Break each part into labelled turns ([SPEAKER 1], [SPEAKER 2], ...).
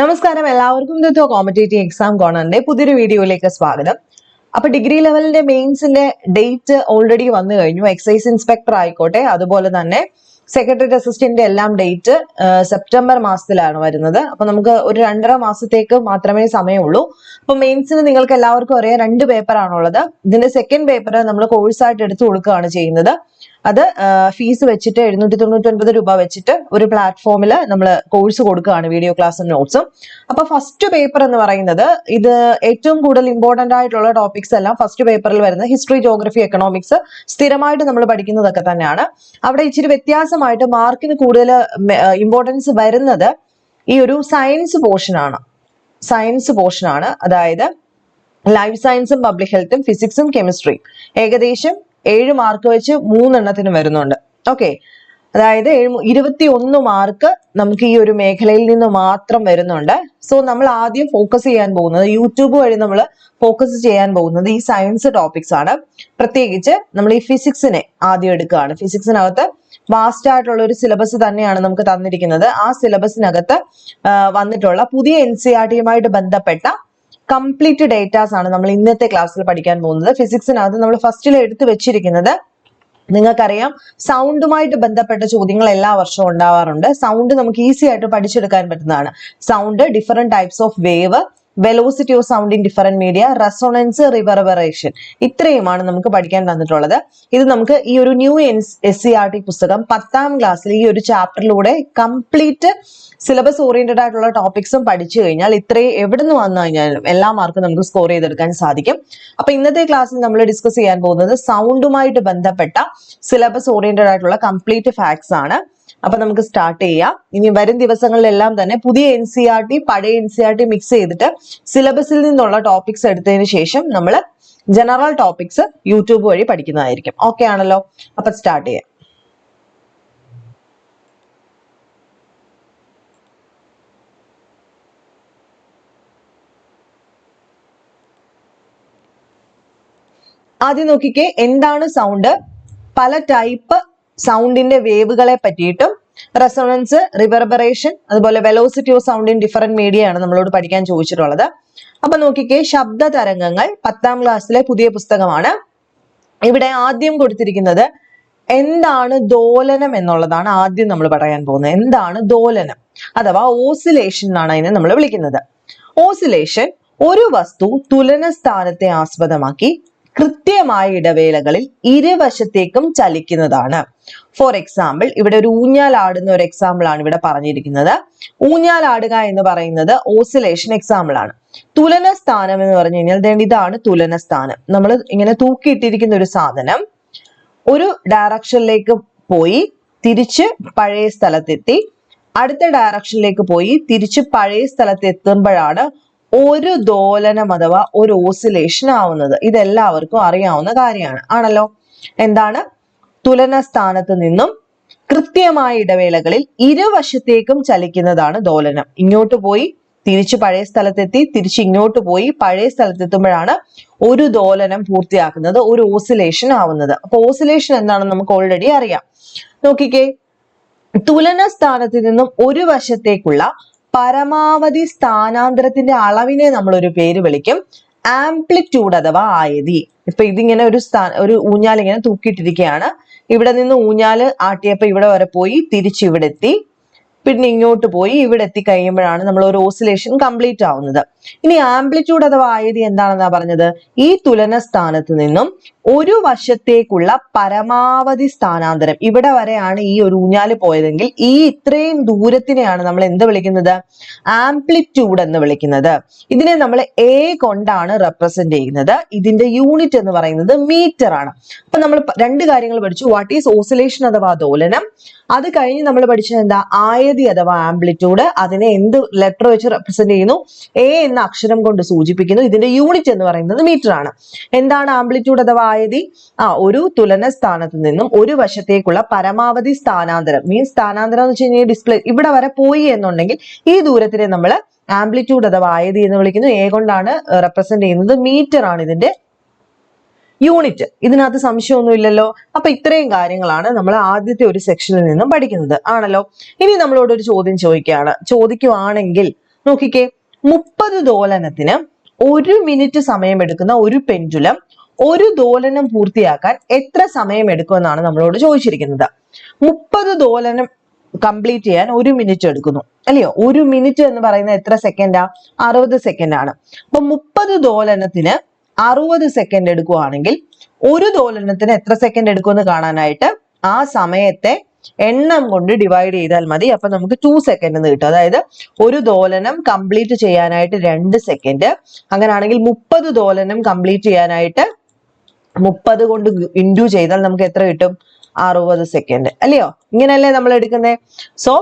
[SPEAKER 1] നമസ്കാരം. എല്ലാവർക്കും ഇന്നത്തെ കോമ്പറ്റേറ്റീവ് എക്സാം കോണറിന്റെ പുതിയൊരു വീഡിയോയിലേക്ക് സ്വാഗതം. അപ്പൊ ഡിഗ്രി ലെവലിന്റെ മെയിൻസിന്റെ ഡേറ്റ് ഓൾറെഡി വന്നു കഴിഞ്ഞു. എക്സൈസ് ഇൻസ്പെക്ടർ ആയിക്കോട്ടെ. അതുപോലെ തന്നെ സെക്രട്ടറി അസിസ്റ്റന്റ് എല്ലാം ഡേറ്റ് സെപ്റ്റംബർ മാസത്തിലാണ് വരുന്നത്. അപ്പൊ നമുക്ക് ഒരു രണ്ടര മാസത്തേക്ക് മാത്രമേ സമയമുള്ളൂ. അപ്പൊ മെയിൻസിന് നിങ്ങൾക്ക് എല്ലാവർക്കും അറിയാം രണ്ട് പേപ്പർ ആണുള്ളത് ഇതിന്റെ സെക്കൻഡ് പേപ്പർ നമ്മൾ കോഴ്സായിട്ട് എടുത്തു കൊടുക്കുകയാണ് ചെയ്യുന്നത്. അത് ഫീസ് വെച്ചിട്ട് എഴുന്നൂറ്റി തൊണ്ണൂറ്റി ഒൻപത് രൂപ വെച്ചിട്ട് ഒരു പ്ലാറ്റ്ഫോമിൽ നമ്മൾ കോഴ്സ് കൊടുക്കുകയാണ് വീഡിയോ ക്ലാസ്സും നോട്ട്സും അപ്പൊ ഫസ്റ്റ് പേപ്പർ എന്ന് പറയുന്നത് ഇത് ഏറ്റവും കൂടുതൽ ഇമ്പോർട്ടന്റ് ആയിട്ടുള്ള ടോപ്പിക്സ് എല്ലാം ഫസ്റ്റ് പേപ്പറിൽ വരുന്നത് ഹിസ്റ്ററി ജോഗ്രഫി എക്കണോമിക്സ് സ്ഥിരമായിട്ട് നമ്മൾ പഠിക്കുന്നതൊക്കെ തന്നെയാണ്. അവിടെ ഇച്ചിരി വ്യത്യാസമായിട്ട് മാർക്കിന് കൂടുതൽ ഇമ്പോർട്ടൻസ് വരുന്നത് ഈ ഒരു സയൻസ് പോർഷനാണ് സയൻസ് പോർഷനാണ് അതായത് ലൈഫ് സയൻസും പബ്ലിക് ഹെൽത്തും ഫിസിക്സും കെമിസ്ട്രിയും ഏകദേശം ഏഴ് മാർക്ക് വെച്ച് മൂന്നെണ്ണത്തിന് വരുന്നുണ്ട്. ഓക്കെ അതായത് ഇരുപത്തി ഒന്ന് മാർക്ക് നമുക്ക് ഈ ഒരു മേഖലയിൽ നിന്ന് മാത്രം വരുന്നുണ്ട്. സോ നമ്മൾ ആദ്യം ഫോക്കസ് ചെയ്യാൻ പോകുന്നത് യൂട്യൂബ് വഴി നമ്മൾ ഫോക്കസ് ചെയ്യാൻ പോകുന്നത് ഈ സയൻസ് ടോപ്പിക്സ് ആണ്. പ്രത്യേകിച്ച് നമ്മൾ ഈ ഫിസിക്സിനെ ആദ്യം എടുക്കുകയാണ്. ഫിസിക്സിനകത്ത് വാസ്റ്റ് ആയിട്ടുള്ള ഒരു സിലബസ് തന്നെയാണ് നമുക്ക് തന്നിരിക്കുന്നത്. ആ സിലബസിനകത്ത് വന്നിട്ടുള്ള പുതിയ എൻ ടിയുമായിട്ട് ബന്ധപ്പെട്ട കംപ്ലീറ്റ് ഡേറ്റാസ് ആണ് നമ്മൾ ഇന്നത്തെ ക്ലാസ്സിൽ പഠിക്കാൻ പോകുന്നത്. ഫിസിക്സിനകത്ത് നമ്മൾ ഫസ്റ്റിൽ എടുത്തു വെച്ചിരിക്കുന്നത് നിങ്ങൾക്കറിയാം സൗണ്ടുമായിട്ട് ബന്ധപ്പെട്ട ചോദ്യങ്ങൾ എല്ലാ വർഷവും ഉണ്ടാവാറുണ്ട്. സൗണ്ട് നമുക്ക് ഈസി ആയിട്ട് പഠിച്ചെടുക്കാൻ പറ്റുന്നതാണ്. Sound different types of wave velocity of sound in different media resonance reverberation ഇത്രയുമാണ് നമുക്ക് പഠിക്കാൻ തന്നിട്ടുള്ളത്. ഇത് നമുക്ക് ഈ ഒരു new S C R T പുസ്തകം പത്താം ക്ലാസ്സിൽ ഈ ഒരു ചാപ്റ്ററിലൂടെ കംപ്ലീറ്റ് സിലബസ് ഓറിയന്റഡ് ആയിട്ടുള്ള ടോപ്പിക്സും പഠിച്ചു കഴിഞ്ഞാൽ ഇത്രയും എവിടെ നിന്ന് വന്നു കഴിഞ്ഞാലും എല്ലാ മാർക്കും നമുക്ക് സ്കോർ ചെയ്തെടുക്കാൻ സാധിക്കും. അപ്പൊ ഇന്നത്തെ ക്ലാസ്സിൽ നമ്മൾ ഡിസ്കസ് ചെയ്യാൻ പോകുന്നത് സൗണ്ടുമായിട്ട് ബന്ധപ്പെട്ട സിലബസ് ഓറിയന്റഡ് ആയിട്ടുള്ള കംപ്ലീറ്റ് ഫാക്ട്സ് ആണ്. അപ്പൊ നമുക്ക് സ്റ്റാർട്ട് ചെയ്യാം. ഇനി വരും ദിവസങ്ങളിലെല്ലാം തന്നെ പുതിയ എൻ സി ആർ ടി പഴയ N C R T mix ചെയ്തിട്ട് സിലബസിൽ നിന്നുള്ള ടോപ്പിക്സ് എടുത്തതിന് ശേഷം നമ്മൾ ജനറൽ ടോപ്പിക്സ് യൂട്യൂബ് വഴി പഠിക്കുന്നതായിരിക്കും. ഓക്കെ ആണല്ലോ? അപ്പൊ സ്റ്റാർട്ട് ചെയ്യാം. ആദ്യം നോക്കിക്കേ എന്താണ് സൗണ്ട് പല ടൈപ്പ് സൗണ്ടിന്റെ വേവുകളെ പറ്റിയിട്ടും റെസൊണൻസ് റിവർബറേഷൻ അതുപോലെ velocity of sound in different media ആണ് നമ്മളോട് പഠിക്കാൻ ചോദിച്ചിട്ടുള്ളത്. അപ്പൊ നോക്കിക്കേ ശബ്ദ തരംഗങ്ങൾ പത്താം ക്ലാസ്സിലെ പുതിയ പുസ്തകമാണ്. ഇവിടെ ആദ്യം കൊടുത്തിരിക്കുന്നത് എന്താണ് ദോലനം എന്നുള്ളതാണ് ആദ്യം നമ്മൾ പറയാൻ പോകുന്നത്. എന്താണ് ദോലനം? അഥവാ ഓസിലേഷൻ എന്നാണ് അതിനെ നമ്മൾ വിളിക്കുന്നത്. ഓസിലേഷൻ ഒരു വസ്തു തുലന സ്ഥാനത്തെ ആസ്പദമാക്കി കൃത്യമായ ഇടവേളകളിൽ ഇരുവശത്തേക്കും ചലിക്കുന്നതാണ്. ഫോർ എക്സാമ്പിൾ ഇവിടെ ഒരു ഊഞ്ഞാലാടുന്ന ഒരു എക്സാമ്പിൾ ആണ് ഇവിടെ പറഞ്ഞിരിക്കുന്നത്. ഊഞ്ഞാലാടുക എന്ന് പറയുന്നത് ഓസിലേഷൻ എക്സാമ്പിൾ ആണ്. തുലന സ്ഥാനം എന്ന് പറഞ്ഞു കഴിഞ്ഞാൽ ഇതാണ് തുലന സ്ഥാനം. നമ്മൾ ഇങ്ങനെ തൂക്കിയിട്ടിരിക്കുന്ന ഒരു സാധനം ഒരു ഡയറക്ഷനിലേക്ക് പോയി തിരിച്ച് പഴയ സ്ഥലത്തെത്തി അടുത്ത ഡയറക്ഷനിലേക്ക് പോയി തിരിച്ച് പഴയ സ്ഥലത്ത് എത്തുമ്പോഴാണ് ഒരു ദോലനം അഥവാ ഒരു ഓസിലേഷൻ ആവുന്നത് ഇതെല്ലാവർക്കും അറിയാവുന്ന കാര്യമാണ്. ആണല്ലോ? എന്താണ്? തുലന സ്ഥാനത്ത് നിന്നും കൃത്യമായ ഇടവേളകളിൽ ഇരുവശത്തേക്കും ചലിക്കുന്നതാണ് ദോലനം. ഇങ്ങോട്ട് പോയി തിരിച്ച് പഴയ സ്ഥലത്തെത്തി തിരിച്ച് ഇങ്ങോട്ട് പോയി പഴയ സ്ഥലത്തെത്തുമ്പോഴാണ് ഒരു ദോലനം പൂർത്തിയാക്കുന്നത് ഒരു ഓസിലേഷൻ ആവുന്നത്. അപ്പൊ ഓസിലേഷൻ എന്താണെന്ന് നമുക്ക് ഓൾറെഡി അറിയാം. നോക്കിക്കേ തുലന സ്ഥാനത്ത് നിന്നും ഒരു വശത്തേക്കുള്ള പരമാവധി സ്ഥാനാന്തരത്തിന്റെ അളവിനെ നമ്മൾ ഒരു പേര് വിളിക്കും. ആംപ്ലിറ്റ്യൂഡ് അഥവാ ആയതി. ഇപ്പൊ ഇതിങ്ങനെ ഒരു സ്ഥാന ഒരു ഊഞ്ഞാൽ ഇങ്ങനെ തൂക്കിയിട്ടിരിക്കുകയാണ്. ഇവിടെ നിന്ന് ഊഞ്ഞാൽ ആട്ടിയപ്പോ ഇവിടെ വരെ പോയി തിരിച്ചു ഇവിടെ എത്തി. പിന്നെ ഇങ്ങോട്ട് പോയി ഇവിടെ എത്തി കഴിയുമ്പോഴാണ് നമ്മൾ ഒരു ഓസിലേഷൻ കംപ്ലീറ്റ് ആവുന്നത്. ഇനി ആംപ്ലിറ്റ്യൂഡ് അഥവാ ആയത് എന്താണെന്നാ പറഞ്ഞത്? ഈ തുലന സ്ഥാനത്ത് നിന്നും ഒരു വശത്തേക്കുള്ള പരമാവധി സ്ഥാനാന്തരം. ഇവിടെ വരെയാണ് ഈ ഒരു ഊഞ്ഞാൽ പോയതെങ്കിൽ ഈ ഇത്രയും ദൂരത്തിനെയാണ് നമ്മൾ എന്ത് വിളിക്കുന്നത്? ആംപ്ലിറ്റ്യൂഡ് എന്ന് വിളിക്കുന്നത്. ഇതിനെ നമ്മൾ എ കൊണ്ടാണ് റെപ്രസെന്റ് ചെയ്യുന്നത്. ഇതിന്റെ യൂണിറ്റ് എന്ന് പറയുന്നത് മീറ്റർ ആണ്. അപ്പൊ നമ്മൾ രണ്ട് കാര്യങ്ങൾ പഠിച്ചു. വാട്ട് ഈസ് ഓസിലേഷൻ അഥവാ ദോലനം? അത് കഴിഞ്ഞ് നമ്മൾ പഠിച്ചത് എന്താ? ആയതി അഥവാ ആംപ്ലിറ്റ്യൂഡ് അതിനെ എന്ത് ലെറ്റർ വെച്ച് റെപ്രസെന്റ് ചെയ്യുന്നു? എ എന്ന അക്ഷരം കൊണ്ട് സൂചിപ്പിക്കുന്നു. ഇതിന്റെ യൂണിറ്റ് എന്ന് പറയുന്നത് മീറ്റർ ആണ്. എന്താണ് ആംപ്ലിറ്റ്യൂഡ് അഥവാ ആയതി? ആ ഒരു തുലന സ്ഥാനത്ത് നിന്നും ഒരു വശത്തേക്കുള്ള പരമാവധി സ്ഥാനാന്തരം. മീൻസ് സ്ഥാനാന്തരം എന്ന് വെച്ച് കഴിഞ്ഞാൽ ഡിസ്പ്ലേ ഇവിടെ വരെ പോയി എന്നുണ്ടെങ്കിൽ ഈ ദൂരത്തിനെ നമ്മൾ ആംപ്ലിറ്റ്യൂഡ് അഥവാ ആയതി എന്ന് വിളിക്കുന്നു. എ കൊണ്ടാണ് റെപ്രസെന്റ് ചെയ്യുന്നത്. മീറ്റർ ആണ് ഇതിന്റെ യൂണിറ്റ് ഇതിനകത്ത് സംശയമൊന്നുമില്ലല്ലോ. അപ്പൊ ഇത്രയും കാര്യങ്ങളാണ് നമ്മൾ ആദ്യത്തെ ഒരു സെക്ഷനിൽ നിന്നും പഠിക്കുന്നത്. ആണല്ലോ? ഇനി നമ്മളോട് ഒരു ചോദ്യം ചോദിക്കുകയാണ്. ചോദിക്കുവാണെങ്കിൽ നോക്കിക്കേ. മുപ്പത് ദോലനത്തിന് ഒരു മിനിറ്റ് സമയമെടുക്കുന്ന ഒരു പെൻഡുലം ഒരു ദോലനം പൂർത്തിയാക്കാൻ എത്ര സമയം എടുക്കുമെന്നാണ് നമ്മളോട് ചോദിച്ചിരിക്കുന്നത്. മുപ്പത് ദോലനം കംപ്ലീറ്റ് ചെയ്യാൻ ഒരു മിനിറ്റ് എടുക്കുന്നു. അല്ലയോ? ഒരു മിനിറ്റ് എന്ന് പറയുന്നത് എത്ര സെക്കൻഡാ അറുപത് സെക്കൻഡ് ആണ്. അപ്പൊ മുപ്പത് ദോലനത്തിന് അറുപത് സെക്കൻഡ് എടുക്കുവാണെങ്കിൽ ഒരു ദോലനത്തിന് എത്ര സെക്കൻഡ് എടുക്കുമെന്ന് കാണാനായിട്ട് ആ സമയത്തെ എണ്ണം കൊണ്ട് ഡിവൈഡ് ചെയ്താൽ മതി. അപ്പൊ നമുക്ക് ടു സെക്കൻഡ് എന്ന് കിട്ടും. അതായത് ഒരു ദോലനം കംപ്ലീറ്റ് ചെയ്യാനായിട്ട് രണ്ട് സെക്കൻഡ് അങ്ങനെയാണെങ്കിൽ മുപ്പത് ദോലനം കംപ്ലീറ്റ് ചെയ്യാനായിട്ട് മുപ്പത് കൊണ്ട് ഇൻഡു ചെയ്താൽ നമുക്ക് എത്ര കിട്ടും? അറുപത് സെക്കൻഡ് അല്ലയോ? ഇങ്ങനെയല്ലേ നമ്മൾ എടുക്കുന്നത് സോ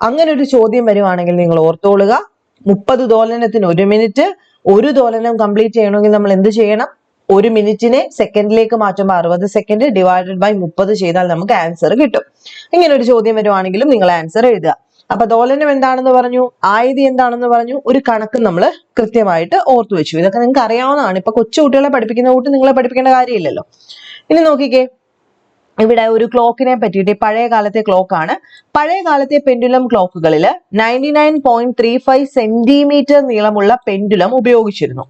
[SPEAKER 1] അങ്ങനെ ഒരു ചോദ്യം വരുവാണെങ്കിൽ നിങ്ങൾ ഓർത്തോളുക. മുപ്പത് ദോലനത്തിന് ഒരു മിനിറ്റ് ഒരു ദോലനം കംപ്ലീറ്റ് ചെയ്യണമെങ്കിൽ നമ്മൾ എന്ത് ചെയ്യണം? ഒരു മിനിറ്റിനെ സെക്കൻഡിലേക്ക് മാറ്റുമ്പോൾ അറുപത് സെക്കൻഡ് ഡിവൈഡഡ് ബൈ മുപ്പത് ചെയ്താൽ നമുക്ക് ആൻസർ കിട്ടും. ഇങ്ങനെ ഒരു ചോദ്യം വരുവാണെങ്കിലും നിങ്ങൾ ആൻസർ എഴുതുക. അപ്പൊ ദോലനം എന്താണെന്ന് പറഞ്ഞു? ആയത് എന്താണെന്ന് പറഞ്ഞു? ഒരു കണക്ക് നമ്മൾ കൃത്യമായിട്ട് ഓർത്തു വെച്ചു ഇതൊക്കെ നിങ്ങൾക്ക് അറിയാവുന്നതാണ്. ഇപ്പൊ കൊച്ചു കുട്ടികളെ പഠിപ്പിക്കുന്ന കൂട്ട് നിങ്ങളെ പഠിപ്പിക്കേണ്ട കാര്യമില്ലല്ലോ. ഇനി നോക്കിക്കേ. ഇവിടെ ഒരു ക്ലോക്കിനെ പറ്റിയിട്ട് പഴയ കാലത്തെ ക്ലോക്കാണ് പഴയ കാലത്തെ pendulum ക്ലോക്കുകളിൽ ninety nine point three five centimetre നീളമുള്ള പെൻഡുലം ഉപയോഗിച്ചിരുന്നു.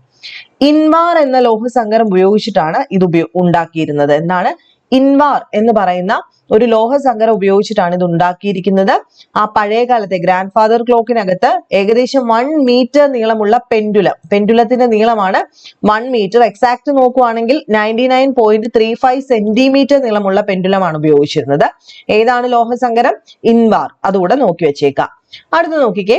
[SPEAKER 1] ഇൻവാർ എന്ന ലോഹസങ്കരം ഉപയോഗിച്ചിട്ടാണ് ഇത് ഉപയോ ഉണ്ടാക്കിയിരുന്നത്. എന്താണ്? ഇൻവാർ എന്ന് പറയുന്ന ഒരു ലോഹസങ്കരം ഉപയോഗിച്ചിട്ടാണ് ഇത് ഉണ്ടാക്കിയിരിക്കുന്നത്. ആ പഴയ കാലത്തെ ഗ്രാൻഡ് ഫാദർ ക്ലോക്കിനകത്ത് ഏകദേശം വൺ മീറ്റർ നീളമുള്ള പെൻഡുലം പെൻഡുലത്തിന്റെ നീളമാണ് വൺ മീറ്റർ എക്സാക്ട് നോക്കുവാണെങ്കിൽ ninety nine point three five centimetre നീളമുള്ള പെൻഡുലമാണ് ഉപയോഗിച്ചിരുന്നത്. ഏതാണ് ലോഹസങ്കരം ഇൻവാർ. അതുകൂടെ നോക്കി വെച്ചേക്കാം. അടുത്ത് നോക്കിക്കേ.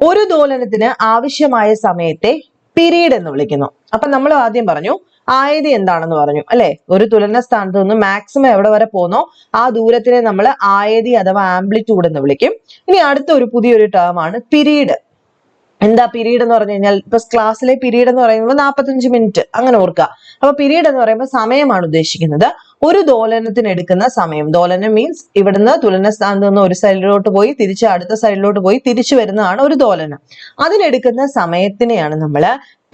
[SPEAKER 1] ഒരു ദോലനത്തിന് ആവശ്യമായ സമയത്തെ പിരീഡ് എന്ന് വിളിക്കുന്നു. അപ്പൊ നമ്മൾ ആദ്യം പറഞ്ഞു ആയത് എന്താണെന്ന് പറഞ്ഞു അല്ലെ? ഒരു തുലന സ്ഥാനത്ത് നിന്ന് മാക്സിമം എവിടെ വരെ പോന്നോ ആ ദൂരത്തിനെ നമ്മൾ ആയതി അഥവാ ആംപ്ലിറ്റ്യൂഡ് എന്ന് വിളിക്കും. ഇനി അടുത്ത ഒരു പുതിയൊരു ടേം ആണ് പിരീഡ്. എന്താ പീരീഡ് എന്ന് പറഞ്ഞു കഴിഞ്ഞാൽ ഇപ്പൊ ക്ലാസ്സിലെ പീരീഡ് എന്ന് പറയുമ്പോൾ നാൽപ്പത്തഞ്ച് മിനിറ്റ് അങ്ങനെ ഓർക്കുക. അപ്പൊ പീരീഡ് എന്ന് പറയുമ്പോൾ സമയമാണ് ഉദ്ദേശിക്കുന്നത്. ഒരു ദോലനത്തിന് എടുക്കുന്ന സമയം. ദോലനം മീൻസ് ഇവിടുന്ന് തുലന സ്ഥാനത്ത് നിന്ന് ഒരു സൈഡിലോട്ട് പോയി തിരിച്ച് അടുത്ത സൈഡിലോട്ട് പോയി തിരിച്ചു വരുന്നതാണ് ഒരു ദോലനം. അതിനെടുക്കുന്ന സമയത്തിനെയാണ് നമ്മൾ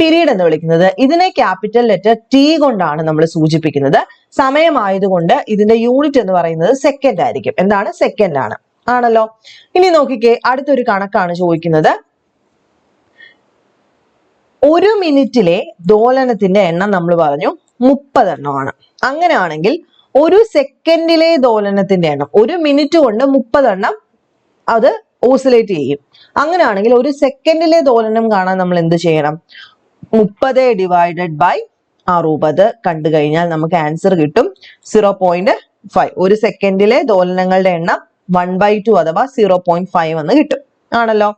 [SPEAKER 1] പിരീഡ് എന്ന് വിളിക്കുന്നത്. ഇതിനെ ക്യാപിറ്റൽ ലെറ്റർ ടി കൊണ്ടാണ് നമ്മൾ സൂചിപ്പിക്കുന്നത്. സമയമായതുകൊണ്ട് ഇതിന്റെ യൂണിറ്റ് എന്ന് പറയുന്നത് സെക്കൻഡ് ആയിരിക്കും. എന്താണ്? സെക്കൻഡ് ആണ്. ആണല്ലോ? ഇനി നോക്കിക്കേ അടുത്തൊരു കണക്കാണ് ചോദിക്കുന്നത്. ഒരു മിനിറ്റിലെ ദോലനത്തിന്റെ എണ്ണം നമ്മൾ പറഞ്ഞു മുപ്പതെണ്ണമാണ്. അങ്ങനെയാണെങ്കിൽ ഒരു സെക്കൻഡിലെ ദോലനത്തിന്റെ എണ്ണം ഒരു മിനിറ്റ് കൊണ്ട് മുപ്പതെണ്ണം അത് ഓസിലേറ്റ് ചെയ്യും. അങ്ങനെയാണെങ്കിൽ ഒരു സെക്കൻഡിലെ ദോലനം കാണാൻ നമ്മൾ എന്ത് ചെയ്യണം? മുപ്പത് ഡിവൈഡഡ് ബൈ അറുപത് കണ്ടു കഴിഞ്ഞാൽ നമുക്ക് ആൻസർ കിട്ടും. സീറോ പോയിന്റ് ഫൈവ് ഒരു സെക്കൻഡിലെ ദോലനങ്ങളുടെ എണ്ണം വൺ ബൈ ടു അഥവാ സീറോ പോയിന്റ് ഫൈവ് എന്ന് കിട്ടും. ആണല്ലോ?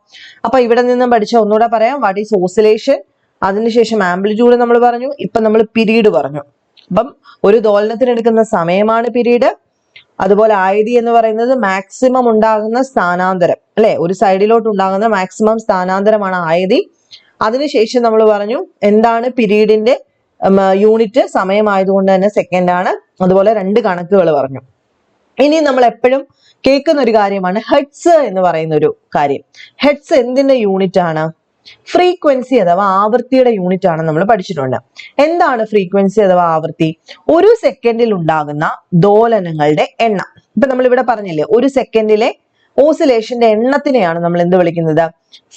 [SPEAKER 1] അപ്പൊ ഇവിടെ നിന്നും പഠിച്ച ഒന്നുകൂടെ പറയാം. വാട്ട് ഈസ് ഓസിലേഷൻ അതിനുശേഷം ആംപ്ലിറ്റ്യൂഡ് നമ്മൾ പറഞ്ഞു. ഇപ്പൊ നമ്മൾ പിരീഡ് പറഞ്ഞു. അപ്പം ഒരു എടുക്കുന്ന സമയമാണ് പിരീഡ്. അതുപോലെ ആയതി എന്ന് പറയുന്നത് മാക്സിമം ഉണ്ടാകുന്ന സ്ഥാനാന്തരം. അല്ലെ? ഒരു സൈഡിലോട്ട് ഉണ്ടാകുന്ന മാക്സിമം സ്ഥാനാന്തരമാണ് ആയതി അതിനുശേഷം നമ്മൾ പറഞ്ഞു എന്താണ് പിരീഡിന്റെ യൂണിറ്റ് സമയമായതുകൊണ്ട് തന്നെ സെക്കൻഡ് ആണ്. അതുപോലെ രണ്ട് കണക്കുകൾ പറഞ്ഞു. ഇനി നമ്മൾ എപ്പോഴും കേൾക്കുന്ന ഒരു കാര്യമാണ് ഹെഡ്സ് എന്ന് പറയുന്ന ഒരു കാര്യം. ഹെഡ്സ് എന്തിന്റെ യൂണിറ്റ് ആണ്? ഫ്രീക്വൻസി അഥവാ ആവൃത്തിയുടെ യൂണിറ്റ് ആണ് നമ്മൾ പഠിച്ചിട്ടുണ്ട്. എന്താണ് ഫ്രീക്വൻസി അഥവാ ആവൃത്തി? ഒരു സെക്കൻഡിൽ ഉണ്ടാകുന്ന ദോലനങ്ങളുടെ എണ്ണം. ഇപ്പൊ നമ്മൾ ഇവിടെ പറഞ്ഞില്ലേ ഒരു സെക്കൻഡിലെ ഓസിലേഷന്റെ എണ്ണത്തിനെയാണ് നമ്മൾ എന്ത് വിളിക്കുന്നത്?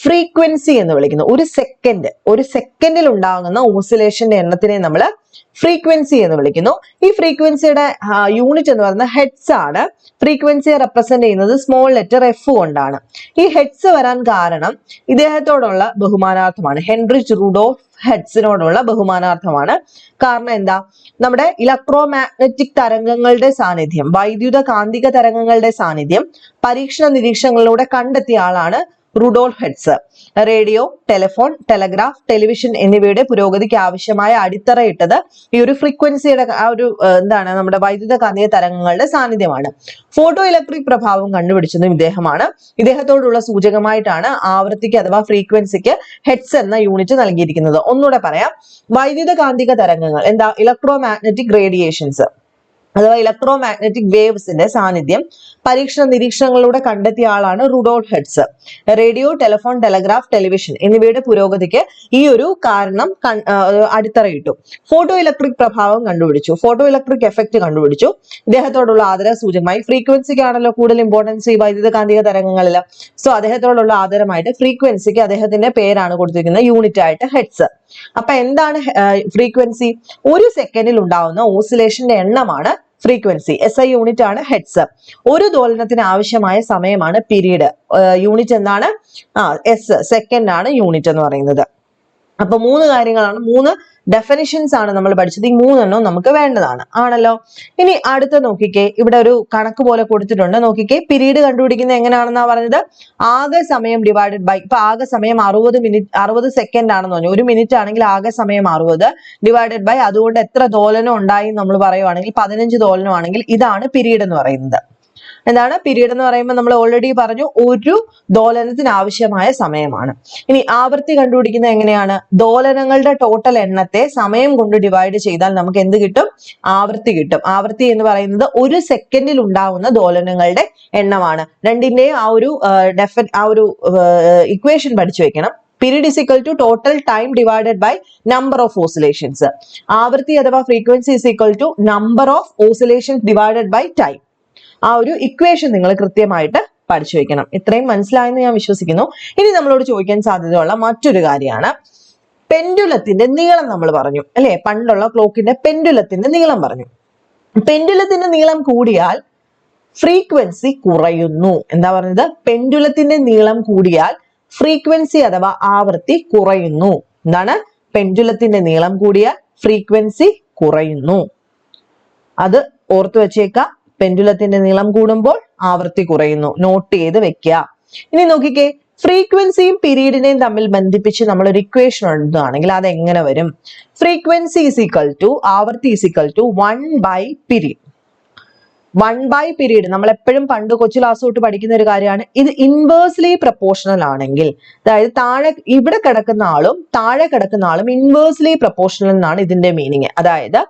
[SPEAKER 1] ഫ്രീക്വൻസി എന്ന് വിളിക്കുന്നത്. ഒരു സെക്കൻഡ് ഒരു സെക്കൻഡിൽ ഉണ്ടാകുന്ന ഓസിലേഷന്റെ എണ്ണത്തിനെ നമ്മൾ ഫ്രീക്വൻസി എന്ന് വിളിക്കുന്നു. ഈ ഫ്രീക്വൻസിയുടെ യൂണിറ്റ് എന്ന് പറയുന്നത് ഹെഡ്സ് ആണ്. ഫ്രീക്വൻസിയെ റെപ്രസെന്റ് ചെയ്യുന്നത് സ്മോൾ ലെറ്റർ എഫ് കൊണ്ടാണ്. ഈ ഹെഡ്സ് വരാൻ കാരണം ഇദ്ദേഹത്തോടുള്ള ബഹുമാനാർത്ഥമാണ് ഹെൻറിച്ച് റൂഡോഫ് ഹെഡ്സിനോടുള്ള ബഹുമാനാർത്ഥമാണ്. കാരണം എന്താ? നമ്മുടെ ഇലക്ട്രോ മാഗ്നറ്റിക് തരംഗങ്ങളുടെ സാന്നിധ്യം വൈദ്യുത കാന്തിക തരംഗങ്ങളുടെ സാന്നിധ്യം പരീക്ഷണ നിരീക്ഷണങ്ങളിലൂടെ കണ്ടെത്തിയ ആളാണ് Rudolf Hertz radio telephone telegraph television എന്നിവയുടെ പുരോഗതിക്ക് ആവശ്യമായ അടിത്തറയിട്ടത് ഈ ഒരു ഫ്രീക്വൻസിയുടെ ആ ഒരു എന്താണ് നമ്മുടെ വൈദ്യുത കാന്തിക തരംഗങ്ങളുടെ സാന്നിധ്യമാണ്. ഫോട്ടോ ഇലക്ട്രിക് പ്രഭാവം കണ്ടുപിടിച്ചതും ഇദ്ദേഹമാണ്. ഇദ്ദേഹത്തോടുള്ള സൂചകമായിട്ടാണ് ആവൃത്തിക്ക് അഥവാ ഫ്രീക്വൻസിക്ക് ഹെഡ്സ് എന്ന യൂണിറ്റ് നൽകിയിരിക്കുന്നത്. ഒന്നുകൂടെ പറയാം. വൈദ്യുത കാന്തിക തരംഗങ്ങൾ എന്താ ഇലക്ട്രോ മാഗ്നറ്റിക് റേഡിയേഷൻസ് അഥവാ ഇലക്ട്രോ മാഗ്നറ്റിക് വേവ്സിന്റെ സാന്നിധ്യം പരീക്ഷണ നിരീക്ഷണങ്ങളിലൂടെ കണ്ടെത്തിയ ആളാണ് Rudolf Hertz radio telephone telegraph television എന്നിവയുടെ പുരോഗതിക്ക് ഈ ഒരു കാരണം അടിത്തറയിട്ടു. ഫോട്ടോ ഇലക്ട്രിക് പ്രഭാവം കണ്ടുപിടിച്ചു. ഫോട്ടോ ഇലക്ട്രിക് എഫക്ട് കണ്ടുപിടിച്ചു. ഇദ്ദേഹത്തോടുള്ള ആദര സൂചകമായി ഫ്രീക്വൻസിക്കാണല്ലോ കൂടുതൽ ഇമ്പോർട്ടൻസ് ഈ വൈദ്യുത കാന്തിക തരംഗങ്ങളിൽ സോ അദ്ദേഹത്തോടുള്ള ആദരമായിട്ട് ഫ്രീക്വൻസിക്ക് അദ്ദേഹത്തിന്റെ പേരാണ് കൊടുത്തിരിക്കുന്നത് യൂണിറ്റ് ആയിട്ട് ഹെഡ്സ് അപ്പൊ എന്താണ് ഫ്രീക്വൻസി ഒരു സെക്കൻഡിൽ ഉണ്ടാവുന്ന ഓസിലേഷന്റെ എണ്ണമാണ് ഫ്രീക്വൻസി എസ് ഐ യൂണിറ്റ് ആണ് ഹെഡ്സ് ഒരു ദോലനത്തിന് ആവശ്യമായ സമയമാണ് പീരീഡ് യൂണിറ്റ് എന്താണ്? ആ എസ് സെക്കൻഡ് ആണ് യൂണിറ്റ് എന്ന് പറയുന്നത്. അപ്പൊ മൂന്ന് കാര്യങ്ങളാണ്. മൂന്ന് ഡെഫിനിഷൻസ് ആണ് നമ്മൾ പഠിച്ചത്. ഈ മൂന്നെണ്ണവും നമുക്ക് വേണ്ടതാണ്. ആണല്ലോ? ഇനി അടുത്ത നോക്കിക്കേ. ഇവിടെ ഒരു കണക്ക് പോലെ കൊടുത്തിട്ടുണ്ട്. നോക്കിക്കേ. പിരീഡ് കണ്ടുപിടിക്കുന്നത് എങ്ങനെയാണെന്നാ പറഞ്ഞത്? ആകെ സമയം ഡിവൈഡഡ് ബൈ ഇപ്പൊ ആകെ സമയം അറുപത് മിനിറ്റ് അറുപത് സെക്കൻഡ് ആണെന്ന് പറഞ്ഞു. ഒരു മിനിറ്റ് ആണെങ്കിൽ ആകെ സമയം അറുപത് ഡിവൈഡഡ് ബൈ അതുകൊണ്ട് എത്ര തോലനം ഉണ്ടായി നമ്മൾ പറയുവാണെങ്കിൽ പതിനഞ്ച് തോലനമാണെങ്കിൽ ഇതാണ് പിരീഡ് എന്ന് പറയുന്നത്. എന്താണ്? പീരീഡ് എന്ന് പറയുമ്പോൾ നമ്മൾ ഓൾറെഡി പറഞ്ഞു ഒരു ദോലനത്തിന് ആവശ്യമായ സമയമാണ്. ഇനി ആവൃത്തി കണ്ടുപിടിക്കുന്നത് എങ്ങനെയാണ്? ദോലനങ്ങളുടെ ടോട്ടൽ എണ്ണത്തെ സമയം കൊണ്ട് ഡിവൈഡ് ചെയ്താൽ നമുക്ക് എന്ത് കിട്ടും? ആവൃത്തി കിട്ടും. ആവൃത്തി എന്ന് പറയുന്നത് ഒരു സെക്കൻഡിൽ ഉണ്ടാവുന്ന ദോലനങ്ങളുടെ എണ്ണമാണ്. രണ്ടിന്റെയും ആ ഒരു ഡെഫ ആ ഒരു ഇക്വേഷൻ പഠിച്ചു വെക്കണം. Period is equal to total time divided by number of oscillations ആവൃത്തി അഥവാ frequency is equal to number of oscillations divided by time ആ ഒരു ഇക്വേഷൻ നിങ്ങൾ കൃത്യമായിട്ട് പഠിച്ചു വെക്കണം. ഇത്രയും മനസ്സിലായെന്ന് ഞാൻ വിശ്വസിക്കുന്നു. ഇനി നമ്മളോട് ചോദിക്കാൻ സാധ്യതയുള്ള മറ്റൊരു കാര്യമാണ്. പെൻഡുലത്തിന്റെ നീളം നമ്മൾ പറഞ്ഞു. അല്ലെ? പണ്ടുള്ള ക്ലോക്കിന്റെ പെൻഡുലത്തിന്റെ നീളം പറഞ്ഞു. പെൻഡുലത്തിന്റെ നീളം കൂടിയാൽ ഫ്രീക്വൻസി കുറയുന്നു. എന്താ പറഞ്ഞത്? പെൻഡുലത്തിന്റെ നീളം കൂടിയാൽ ഫ്രീക്വൻസി അഥവാ ആവൃത്തി കുറയുന്നു. എന്താണ്? പെൻഡുലത്തിന്റെ നീളം കൂടിയാൽ ഫ്രീക്വൻസി കുറയുന്നു. അത് ഓർത്തു വെച്ചേക്കാം. പെൻഡുലത്തിന്റെ നീളം കൂടുമ്പോൾ ആവൃത്തി കുറയുന്നു. നോട്ട് ചെയ്ത് വെക്കുക ഇനി നോക്കിക്കേ ഫ്രീക്വൻസിയും പീരീഡിനെയും തമ്മിൽ ബന്ധിപ്പിച്ച് നമ്മൾ ഒരു ഇക്വേഷൻ എഴുതുകയാണെങ്കിൽ അത് എങ്ങനെ വരും? ഫ്രീക്വൻസി ഈസ് ഈക്വൽ ടു ആവർത്തി is equal to one by period one by period നമ്മൾ എപ്പോഴും പണ്ട് കൊച്ചു ക്ലാസ് തൊട്ട് പഠിക്കുന്ന ഒരു കാര്യമാണ്. ഇത് ഇൻവേഴ്സ്ലി പ്രപ്പോർഷണൽ ആണെങ്കിൽ അതായത് താഴെ ഇവിടെ കിടക്കുന്ന ആളും താഴെ കിടക്കുന്ന ആളും ഇൻവേഴ്സ്ലി പ്രപ്പോർഷണൽ എന്നാണ് ഇതിന്റെ മീനിങ് അതായത്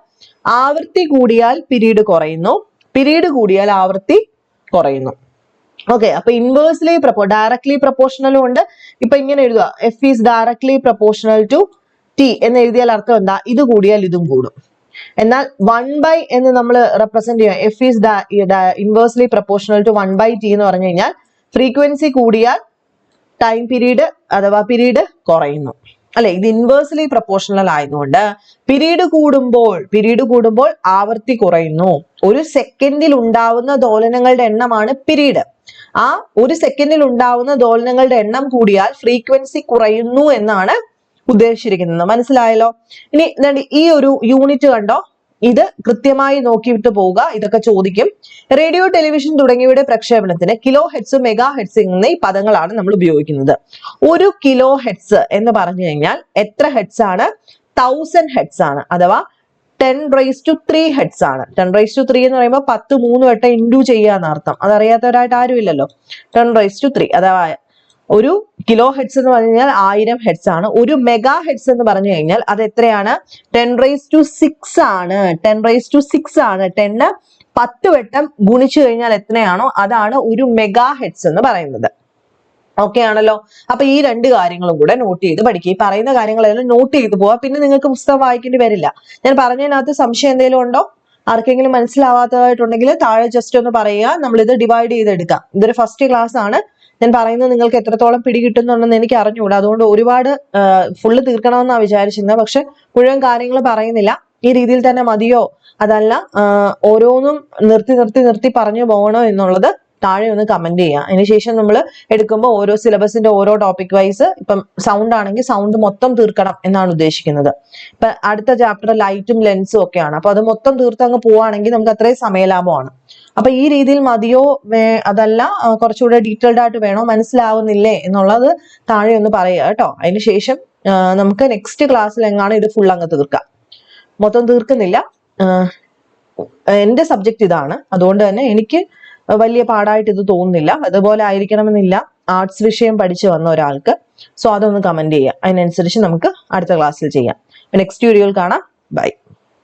[SPEAKER 1] ആവൃത്തി കൂടിയാൽ പിരീഡ് കുറയുന്നു പീരീഡ് കൂടിയാൽ ആവൃത്തി കുറയുന്നു. ഓക്കെ അപ്പൊ ഇൻവേഴ്സ്ലി പ്രപ്പോ ഡയറക്ട്ലി പ്രപ്പോർഷണലും ഉണ്ട്. ഇപ്പൊ ഇങ്ങനെ എഴുതുക. F is directly proportional to T എന്ന് എഴുതിയാൽ അർത്ഥം എന്താ? ഇത് കൂടിയാൽ ഇതും കൂടും. എന്നാൽ വൺ ബൈ എന്ന് നമ്മൾ റെപ്രസെന്റ് ചെയ്യാം F is inversely proportional to one by T എന്ന് പറഞ്ഞു കഴിഞ്ഞാൽ ഫ്രീക്വൻസി കൂടിയാൽ ടൈം പീരീഡ് അഥവാ പീരീഡ് കുറയുന്നു. അല്ലെ? ഇത് ഇൻവേഴ്സ്ലി പ്രപ്പോർഷണൽ ആയതുകൊണ്ട് പിരീഡ് കൂടുമ്പോൾ പിരീഡ് കൂടുമ്പോൾ ആവൃത്തി കുറയുന്നു. ഒരു സെക്കൻഡിൽ ഉണ്ടാവുന്ന ദോലനങ്ങളുടെ എണ്ണമാണ് പിരീഡ്. ആ ഒരു സെക്കൻഡിൽ ഉണ്ടാവുന്ന ദോലനങ്ങളുടെ എണ്ണം കൂടിയാൽ ഫ്രീക്വൻസി കുറയുന്നു എന്നാണ് ഉദ്ദേശിച്ചിരിക്കുന്നത്. മനസ്സിലായല്ലോ? ഇനി ഈ ഒരു യൂണിറ്റ് കണ്ടോ? ഇത് കൃത്യമായി നോക്കിയിട്ട് പോവുക. ഇതൊക്കെ ചോദിക്കും. റേഡിയോ ടെലിവിഷൻ തുടങ്ങിയവയുടെ പ്രക്ഷേപണത്തിന് കിലോ ഹെഡ്സ് മെഗാ ഹെഡ്സ് എന്നീ പദങ്ങളാണ് നമ്മൾ ഉപയോഗിക്കുന്നത്. ഒരു കിലോ ഹെഡ്സ് എന്ന് പറഞ്ഞു കഴിഞ്ഞാൽ എത്ര ഹെഡ്സ് ആണ്? തൗസൻഡ് ഹെഡ്സ് ആണ്. അഥവാ ten raise to three hertz ആണ്. ടെൻ റൈസ് ടു ത്രീ എന്ന് പറയുമ്പോൾ പത്ത് മൂന്ന് വട്ടം ഇൻഡു ചെയ്യാന്ന് അർത്ഥം. അതറിയാത്തവരായിട്ട് ആരുമില്ലല്ലോ. ടെൻ റൈസ് ടു ത്രീ അഥവാ ഒരു കിലോ ഹെഡ്സ് എന്ന് പറഞ്ഞു കഴിഞ്ഞാൽ ആയിരം ഹെഡ്സ് ആണ്. ഒരു മെഗാ ഹെഡ്സ് എന്ന് പറഞ്ഞു കഴിഞ്ഞാൽ അത് എത്രയാണ്? ടെൻ റൈസ് ടു സിക്സ് ആണ്. ടെൻ റൈസ് ടു സിക്സ് ആണ്. ടെന്ന് പത്ത് വട്ടം ഗുണിച്ചു കഴിഞ്ഞാൽ എത്രയാണോ അതാണ് ഒരു മെഗാ ഹെഡ്സ് എന്ന് പറയുന്നത്. ഓക്കെ ആണല്ലോ? അപ്പൊ ഈ രണ്ട് കാര്യങ്ങളും കൂടെ നോട്ട് ചെയ്ത് പഠിക്കുക. ഈ പറയുന്ന കാര്യങ്ങളെല്ലാം നോട്ട് ചെയ്ത് പോവാ പിന്നെ നിങ്ങൾക്ക് പുസ്തകം വായിക്കേണ്ടി വരില്ല. ഞാൻ പറഞ്ഞതിനകത്ത് സംശയം എന്തെങ്കിലും ഉണ്ടോ? ആർക്കെങ്കിലും മനസ്സിലാവാത്തതായിട്ടുണ്ടെങ്കിൽ താഴെ ജസ്റ്റ് ഒന്ന് പറയുക. നമ്മൾ ഇത് ഡിവൈഡ് ചെയ്തെടുക്കാം. ഇതൊരു ഫസ്റ്റ് ക്ലാസ് ആണ്. ഞാൻ പറയുന്നത് നിങ്ങൾക്ക് എത്രത്തോളം പിടികിട്ടുന്നുണ്ടെന്ന് എനിക്ക് അറിഞ്ഞുകൂടാ. അതുകൊണ്ട് ഒരുപാട് ഫുള്ള് തീർക്കണമെന്നാണ് വിചാരിച്ചിരുന്നത്. പക്ഷെ മുഴുവൻ കാര്യങ്ങൾ പറയുന്നില്ല. ഈ രീതിയിൽ തന്നെ മതിയോ? അതല്ല ഓരോന്നും നിർത്തി നിർത്തി നിർത്തി പറഞ്ഞു പോകണോ എന്നുള്ളത് താഴെ ഒന്ന് കമന്റ് ചെയ്യുക അതിനുശേഷം നമ്മൾ എടുക്കുമ്പോൾ ഓരോ സിലബസിന്റെ ഓരോ ടോപ്പിക് വൈസ് ഇപ്പം സൗണ്ട് ആണെങ്കിൽ സൗണ്ട് മൊത്തം തീർക്കണം എന്നാണ് ഉദ്ദേശിക്കുന്നത്. ഇപ്പൊ അടുത്ത ചാപ്റ്റർ ലൈറ്റും ലെൻസും ഒക്കെയാണ്. അപ്പൊ അത് മൊത്തം തീർത്ത് അങ്ങ് പോവാണെങ്കിൽ നമുക്ക് അത്രയും സമയലാഭമാണ്. അപ്പൊ ഈ രീതിയിൽ മതിയോ? അതല്ല കുറച്ചുകൂടെ ഡീറ്റെയിൽഡ് ആയിട്ട് വേണോ? മനസ്സിലാവുന്നില്ലേ? എന്നുള്ളത് താഴെ ഒന്ന് പറയുക കേട്ടോ. അതിനുശേഷം നമുക്ക് നെക്സ്റ്റ് ക്ലാസ്സിൽ എങ്ങാണ് ഇത് ഫുൾ അങ്ങ് തീർക്കാം. മൊത്തം തീർക്കുന്നില്ല. എന്റെ സബ്ജക്റ്റ് ഇതാണ്. അതുകൊണ്ട് തന്നെ എനിക്ക് വലിയ പാടായിട്ട് ഇത് തോന്നുന്നില്ല. അതുപോലെ ആയിരിക്കണമെന്നില്ല. ആർട്സ് വിഷയം പഠിച്ചു വന്ന ഒരാൾക്ക്. സോ അതൊന്ന് കമന്റ് ചെയ്യാം. അതിനനുസരിച്ച് നമുക്ക് അടുത്ത ക്ലാസ്സിൽ ചെയ്യാം. നെക്സ്റ്റ് വീഡിയോയിൽ കാണാം. ബൈ